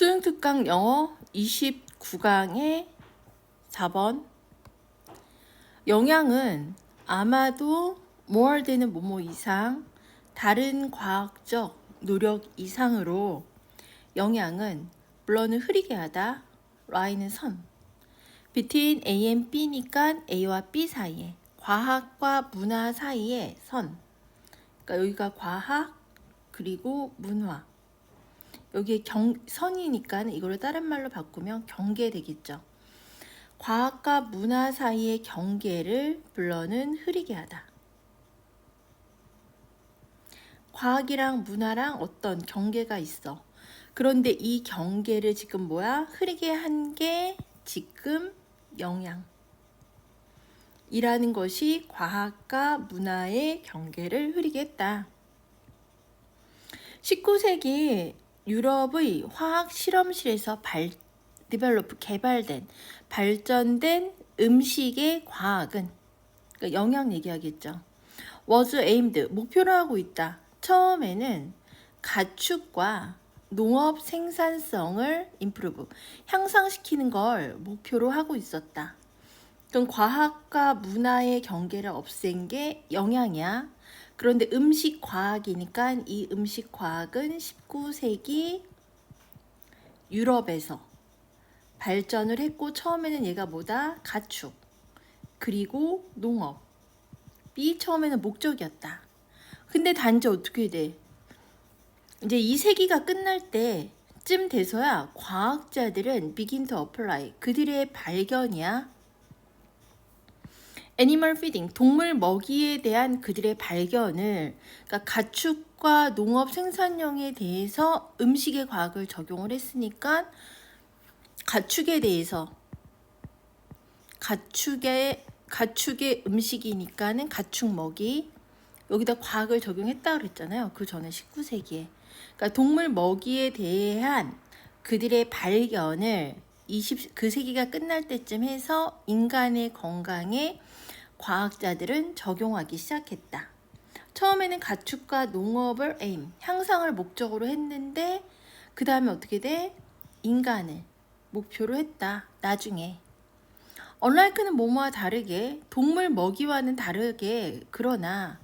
수능 특강 영어 29강의 4번. 영양은 아마도 모월되는 모모 이상 다른 과학적 노력 이상으로 영양은 물론은 흐리게 하다 라인은 선. between A and B니까 A와 B 사이에 과학과 문화 사이에 선. 그러니까 여기가 과학 그리고 문화 여기에 경, 선이니까 이거를 다른 말로 바꾸면 경계 되겠죠. 과학과 문화 사이의 경계를 불러는 흐리게 하다. 과학이랑 문화랑 어떤 경계가 있어. 그런데 이 경계를 지금 뭐야? 흐리게 한 게 지금 영양. 이라는 것이 과학과 문화의 경계를 흐리게 했다. 19세기 유럽의 화학 실험실에서 발 디벨로프 개발된 발전된 음식의 과학은 그러니까 영양 얘기하겠죠. was aimed 목표로 하고 있다. 처음에는 가축과 농업 생산성을 improve 향상시키는 걸 목표로 하고 있었다. 그럼 과학과 문화의 경계를 없앤 게 영양이야. 그런데 음식 과학이니까 이 음식 과학은 19세기 유럽에서 발전을 했고 처음에는 얘가 뭐다? 가축 그리고 농업이 처음에는 목적이었다. 근데 단지 어떻게 돼? 이제 이 세기가 끝날 때쯤 돼서야 과학자들은 begin to apply 그들의 발견이야 애니멀 피딩 동물 먹이에 대한 그들의 발견을 그러니까 가축과 농업 생산량에 대해서 음식의 과학을 적용을 했으니까 가축에 대해서 가축의 가축의 음식이니까는 가축 먹이 여기다 과학을 적용했다 그랬잖아요. 그 전에 19세기에. 그러니까 동물 먹이에 대한 그들의 발견을 20, 그 세기가 끝날 때쯤 해서 인간의 건강에 과학자들은 적용하기 시작했다. 처음에는 가축과 농업을 에임, 향상을 목적으로 했는데 그 다음에 어떻게 돼? 인간을 목표로 했다. 나중에. 언라이크는 뭐뭐와 다르게 동물 먹이와는 다르게 그러나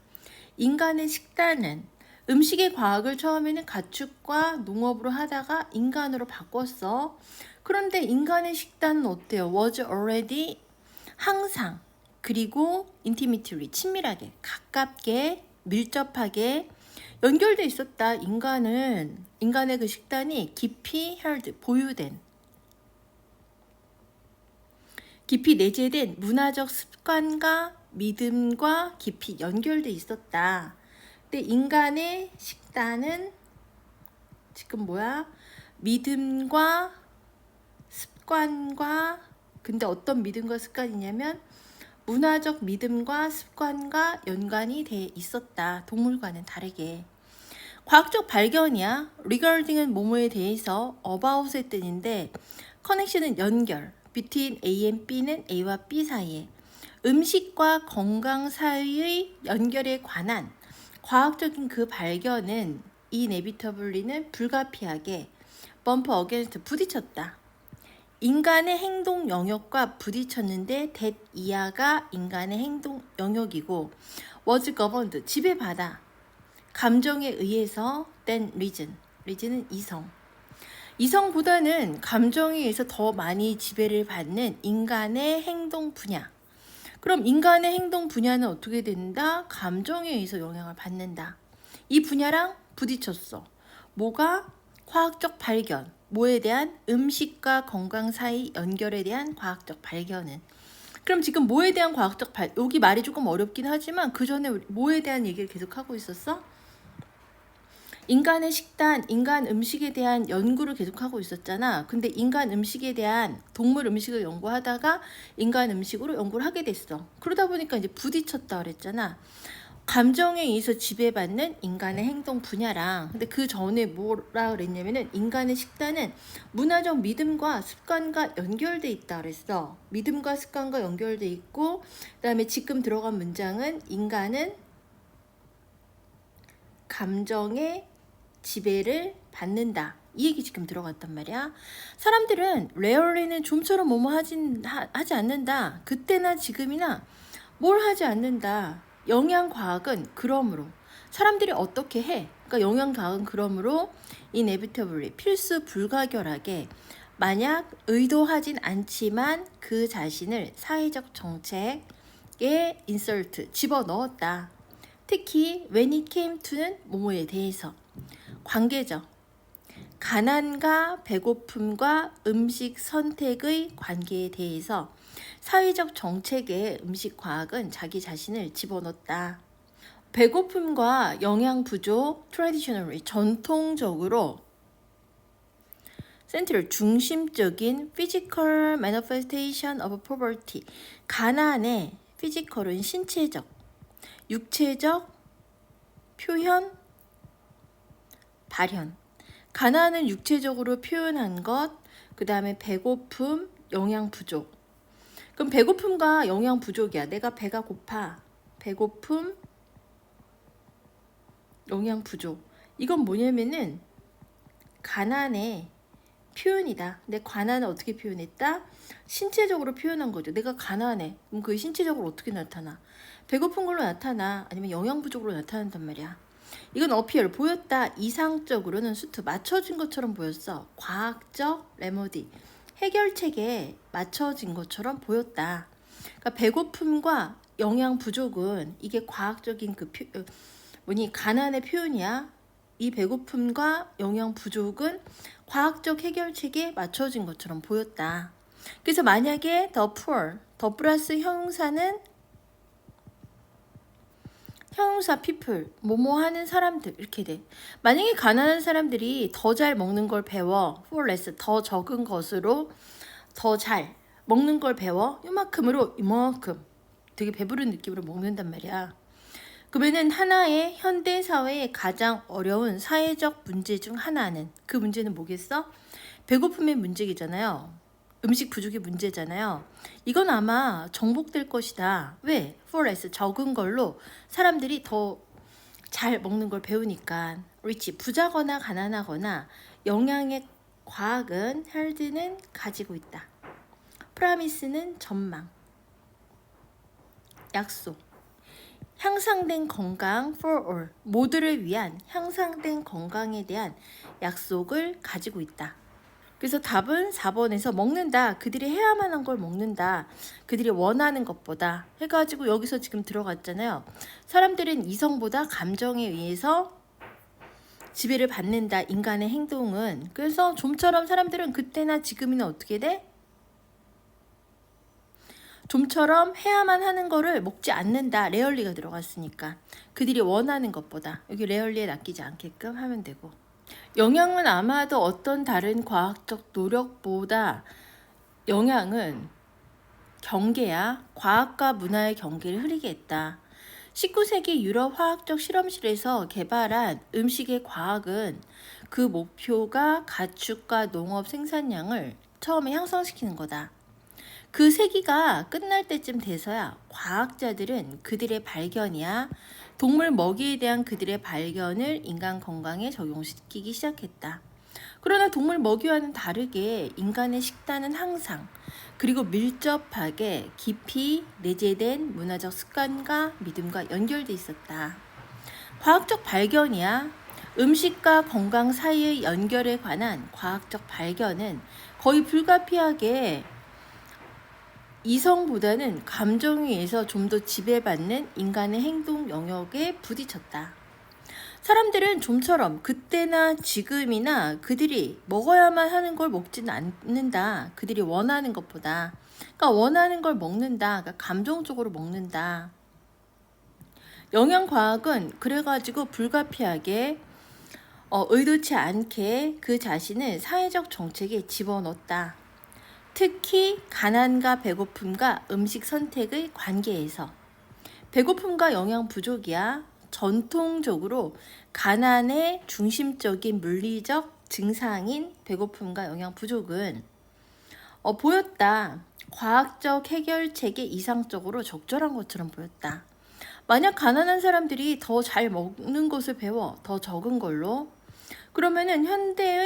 인간의 식단은 음식의 과학을 처음에는 가축과 농업으로 하다가 인간으로 바꿨어. 그런데 인간의 식단은 어때요? was already 항상 그리고 intimately 친밀하게 가깝게 밀접하게 연결돼 있었다. 인간은 인간의 그 식단이 깊이 held 보유된 깊이 내재된 문화적 습관과 믿음과 깊이 연결돼 있었다. 근데 인간의 식단은 지금 뭐야? 믿음과 습관과 근데 어떤 믿음과 습관이냐면 문화적 믿음과 습관과 연관이 돼 있었다. 동물과는 다르게. 과학적 발견이야. regarding은 뭐뭐에 대해서 about의 뜻인데 커넥션은 연결. between A and B는 A와 B 사이에 음식과 건강 사이의 연결에 관한 과학적인 그 발견은 이 네비터블리는 불가피하게 범퍼 어게인스트 부딪혔다. 인간의 행동 영역과 부딪혔는데 that 이하가 인간의 행동 영역이고 was governed 지배받아. 감정에 의해서 then reason. reason은 이성. 이성보다는 감정에 의해서 더 많이 지배를 받는 인간의 행동 분야. 그럼 인간의 행동 분야는 어떻게 된다? 감정에 의해서 영향을 받는다. 이 분야랑 부딪혔어. 뭐가 과학적 발견 뭐에 대한 음식과 건강 사이 연결에 대한 과학적 발견은 그럼 지금 뭐에 대한 과학적 발 여기 말이 조금 어렵긴 하지만 그 전에 뭐에 대한 얘기를 계속 하고 있었어? 인간의 식단, 인간 음식에 대한 연구를 계속하고 있었잖아. 근데 인간 음식에 대한 동물 음식을 연구하다가 인간 음식으로 연구를 하게 됐어. 그러다 보니까 이제 부딪혔다 그랬잖아. 감정에 의해서 지배받는 인간의 행동 분야랑 근데 그 전에 뭐라 그랬냐면은 인간의 식단은 문화적 믿음과 습관과 연결돼 있다 그랬어. 믿음과 습관과 연결돼 있고 그 다음에 지금 들어간 문장은 인간은 감정의 지배를 받는다. 이 얘기 지금 들어갔단 말이야. 사람들은 rarely는 좀처럼 뭐뭐 하진 하, 하지 않는다. 그때나 지금이나 뭘 하지 않는다. 영양과학은 그러므로 사람들이 어떻게 해? 그러니까 영양과학은 그러므로 inevitably 필수 불가결하게 만약 의도하진 않지만 그 자신을 사회적 정책에 insert 집어넣었다. 특히 when it came to는 뭐뭐에 대해서 관계적 가난과 배고픔과 음식 선택의 관계에 대해서 사회적 정책의 음식 과학은 자기 자신을 집어넣었다. 배고픔과 영양 부족 traditionally 전통적으로 센트럴 중심적인 physical manifestation of poverty 가난의 피지컬은 신체적 육체적 표현 발현 가난은 육체적으로 표현한 것, 그 다음에 배고픔, 영양 부족. 그럼 배고픔과 영양 부족이야. 내가 배가 고파. 배고픔, 영양 부족. 이건 뭐냐면은 가난의 표현이다. 내 가난을 어떻게 표현했다? 신체적으로 표현한 거죠. 내가 가난해. 그럼 그게 신체적으로 어떻게 나타나? 배고픈 걸로 나타나. 아니면 영양 부족으로 나타난단 말이야. 이건 어피얼 보였다. 이상적으로는 수트 맞춰진 것처럼 보였어. 과학적 레모디 해결책에 맞춰진 것처럼 보였다. 그러니까 배고픔과 영양 부족은 이게 과학적인 그 표, 어, 뭐니 가난의 표현이야. 이 배고픔과 영양 부족은 과학적 해결책에 맞춰진 것처럼 보였다. 그래서 만약에 the poor, 더 플러스 형용사는 형용사 people, 뭐뭐 하는 사람들 이렇게 돼. 만약에 가난한 사람들이 더 잘 먹는 걸 배워, for less, 더 적은 것으로 더 잘 먹는 걸 배워, 이만큼으로 이만큼 되게 배부른 느낌으로 먹는단 말이야. 그러면은 하나의 현대 사회의 가장 어려운 사회적 문제 중 하나는 그 문제는 뭐겠어? 배고픔의 문제이잖아요. 음식 부족의 문제잖아요. 이건 아마 정복될 것이다. 왜? less 적은 걸로 사람들이 더 잘 먹는 걸 배우니까. rich 부자거나 가난하거나 영양의 과학은 health는 가지고 있다. promise는 전망. 약속. 향상된 건강 for all 모두를 위한 향상된 건강에 대한 약속을 가지고 있다. 그래서 답은 4번에서 먹는다. 그들이 해야만 한 걸 먹는다. 그들이 원하는 것보다 해가지고 여기서 지금 들어갔잖아요. 사람들은 이성보다 감정에 의해서 지배를 받는다. 인간의 행동은. 그래서 좀처럼 사람들은 그때나 지금이나 어떻게 돼? 좀처럼 해야만 하는 거를 먹지 않는다. 레얼리가 들어갔으니까. 그들이 원하는 것보다. 여기 레얼리에 낚이지 않게끔 하면 되고. 영양은 아마도 어떤 다른 과학적 노력보다 영양은 경계야 과학과 문화의 경계를 흐리게 했다. 19세기 유럽 화학적 실험실에서 개발한 음식의 과학은 그 목표가 가축과 농업 생산량을 처음에 향상시키는 거다. 그 세기가 끝날 때쯤 돼서야 과학자들은 그들의 발견이야 동물 먹이에 대한 그들의 발견을 인간 건강에 적용시키기 시작했다. 그러나 동물 먹이와는 다르게 인간의 식단은 항상 그리고 밀접하게 깊이 내재된 문화적 습관과 믿음과 연결돼 있었다. 과학적 발견이야 음식과 건강 사이의 연결에 관한 과학적 발견은 거의 불가피하게 이성보다는 감정에 의해서 좀 더 지배받는 인간의 행동 영역에 부딪혔다. 사람들은 좀처럼 그때나 지금이나 그들이 먹어야만 하는 걸 먹지는 않는다. 그들이 원하는 것보다. 그러니까 원하는 걸 먹는다. 그러니까 감정적으로 먹는다. 영양과학은 그래가지고 불가피하게 어, 의도치 않게 그 자신을 사회적 정책에 집어넣었다. 특히 가난과 배고픔과 음식 선택의 관계에서 배고픔과 영양 부족이야 전통적으로 가난의 중심적인 물리적 증상인 배고픔과 영양 부족은 어, 보였다. 과학적 해결책에 이상적으로 적절한 것처럼 보였다. 만약 가난한 사람들이 더 잘 먹는 것을 배워 더 적은 걸로 그러면은 현대의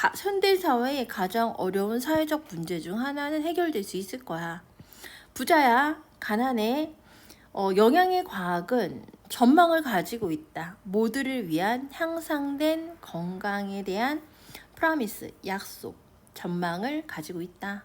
가, 현대 사회의 가장 어려운 사회적 문제 중 하나는 해결될 수 있을 거야. 부자야, 가난해. 어, 영양의 과학은 전망을 가지고 있다. 모두를 위한 향상된 건강에 대한 프라미스, 약속, 전망을 가지고 있다.